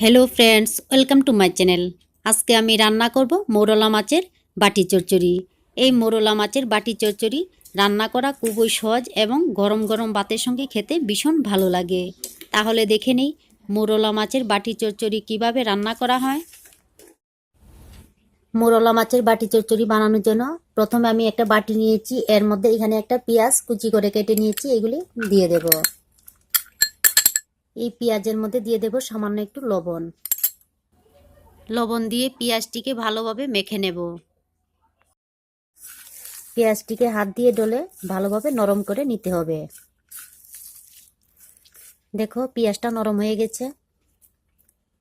Hello friends welcome to my channel আজকে আমি রান্না করব মোরলা মাছের বাটি চচ্চড়ি। এই মোরলা মাছের বাটি চচ্চড়ি রান্না করা খুবই সহজ এবং গরম গরম ভাতের সঙ্গে খেতে ভীষণ ভালো লাগে। তাহলে দেখে নিই মোরলা মাছের বাটি চচ্চড়ি কীভাবে রান্না করা হয়। মোরলা মাছের বাটি চচ্চড়ি বানানোর জন্য প্রথমে আমি একটা বাটি নিয়েছি, এর মধ্যে এখানে একটা পেঁয়াজ কুচি করে কেটে নিয়েছি, এগুলি দিয়ে দেবো। এই পেঁয়াজের মধ্যে দিয়ে দেব সামান্য একটু লবণ। লবণ দিয়ে পেঁয়াজটিকে ভালোভাবে মেখে নেব। পেঁয়াজটিকে হাত দিয়ে ডলে ভালোভাবে নরম করে নিতে হবে। দেখো পেঁয়াজটা নরম হয়ে গেছে।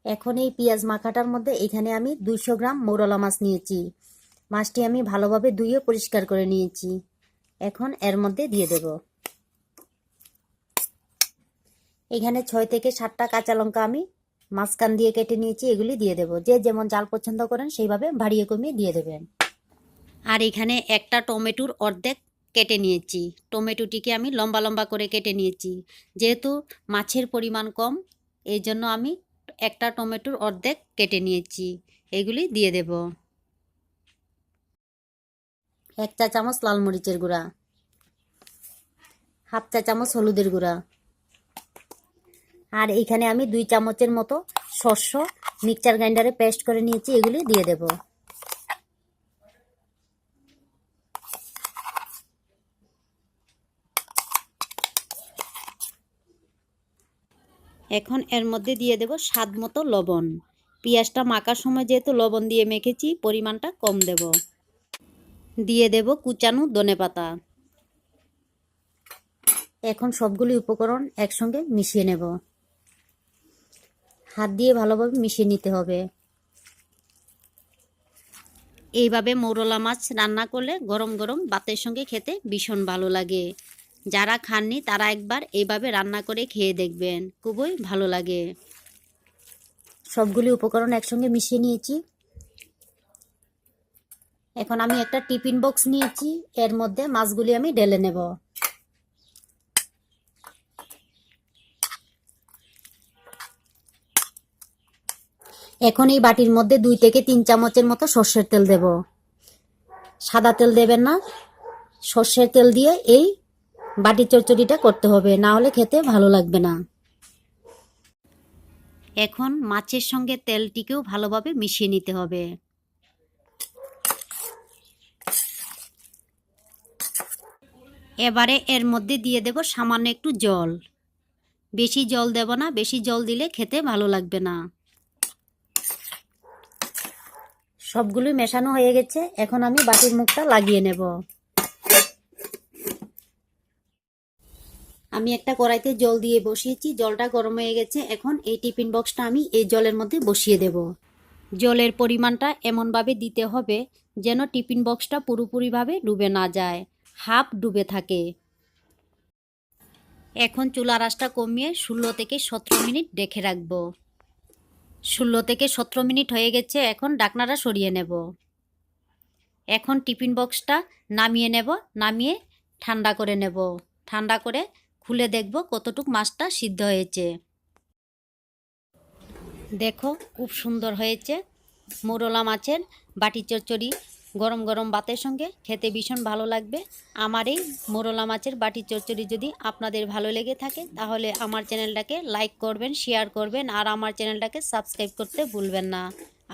এখন এই পেঁয়াজ মাখাটার মধ্যে এখানে আমি দুইশো গ্রাম মৌরলা মাছ নিয়েছি। মাছটি আমি ভালোভাবে ধুয়ে পরিষ্কার করে নিয়েছি। এখন এর মধ্যে দিয়ে দেবো। এখানে ছয় থেকে সাতটা কাঁচা লঙ্কা আমি মাঝখান দিয়ে কেটে নিয়েছি, এগুলি দিয়ে দেব। যে যেমন জাল পছন্দ করেন, সেইভাবে বাড়িয়ে কমিয়ে দিয়ে দেবেন। আর এখানে একটা টমেটোর অর্ধেক কেটে নিয়েছি। টমেটোটিকে আমি লম্বা লম্বা করে কেটে নিয়েছি। যেহেতু মাছের পরিমাণ কম, এই জন্য আমি একটা টমেটোর অর্ধেক কেটে নিয়েছি। এগুলি দিয়ে দেব। এক চা চামচ লাল মরিচের গুঁড়া, হাফ চা চামচ হলুদের গুঁড়া আর এইখানে আমি দুই চামচের মতো শস্য মিক্সচার গ্রাইন্ডারে পেস্ট করে নিয়েছি, এগুলি দিয়ে দেব। এখন এর মধ্যে দিয়ে দেব স্বাদ মতো লবণ। পেঁয়াজটা মাখার সময় যেহেতু লবণ দিয়ে মেখেছি, পরিমাণটা কম দেব। দিয়ে দেব কুচানো ধনে পাতা। এখন সবগুলি উপকরণ একসঙ্গে মিশিয়ে নেব। হাত দিয়ে ভালোভাবে মিশিয়ে নিতে হবে। এইভাবে মৌরলা মাছ রান্না করলে গরম গরম ভাতের সঙ্গে খেতে ভীষণ ভালো লাগে। যারা খাননি তারা একবার এইভাবে রান্না করে খেয়ে দেখবেন, খুবই ভালো লাগে। সবগুলি উপকরণ একসঙ্গে মিশিয়ে নিয়েছি। এখন আমি একটা টিফিন বক্স নিয়েছি, এর মধ্যে মাছগুলি আমি ঢেলে নেব। এখন এই বাটির মধ্যে দুই থেকে তিন চামচের মতো সর্ষের তেল দেব। সাদা তেল দেবেন না। সর্ষের তেল দিয়ে এই বাটি চচ্চড়িটা করতে হবে, না হলে খেতে ভালো লাগবে না। এখন মাছের সঙ্গে তেলটিকেও ভালোভাবে মিশিয়ে নিতে হবে। এবারে এর মধ্যে দিয়ে দেব সামান্য একটু জল। বেশি জল দেব না, বেশি জল দিলে খেতে ভালো লাগবে না। সবগুলোই মেশানো হয়ে গেছে। এখন আমি বাটির মুখটা লাগিয়ে নেব। আমি একটা কড়াইতে জল দিয়ে বসিয়েছি। জলটা গরম হয়ে গেছে। এখন এই টিফিন বক্সটা আমি এই জলের মধ্যে বসিয়ে দেব। জলের পরিমাণটা এমনভাবে দিতে হবে যেন টিফিন বক্সটা পুরোপুরিভাবে ডুবে না যায়, হাফ ডুবে থাকে। এখন চুলা রাসটা কমিয়ে ষোলো থেকে সতেরো মিনিট রেখে রাখব। ষোলো থেকে সতেরো মিনিট হয়ে গেছে, এখন ডাকনাটা সরিয়ে নেব। এখন টিফিন বক্সটা নামিয়ে নেব, নামিয়ে ঠান্ডা করে নেব। ঠান্ডা করে খুলে দেখব কতটুক মাছটা সিদ্ধ হয়েছে। দেখো, খুব সুন্দর হয়েছে। মোরলা মাছের বাটি চচ্চড়ি গরম গরম ভাতের সঙ্গে খেতে ভীষণ ভালো লাগবে। আমার এই মোরলা মাছের বাটি চচ্চড়ি যদি আপনাদের ভালো লেগে থাকে, তাহলে আমার চ্যানেলটাকে লাইক করবেন, শেয়ার করবেন, আর আমার চ্যানেলটাকে সাবস্ক্রাইব করতে ভুলবেন না।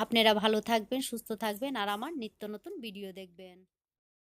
আপনারা ভালো থাকবেন, সুস্থ থাকবেন, আর আমার নিত্য নতুন ভিডিও দেখবেন।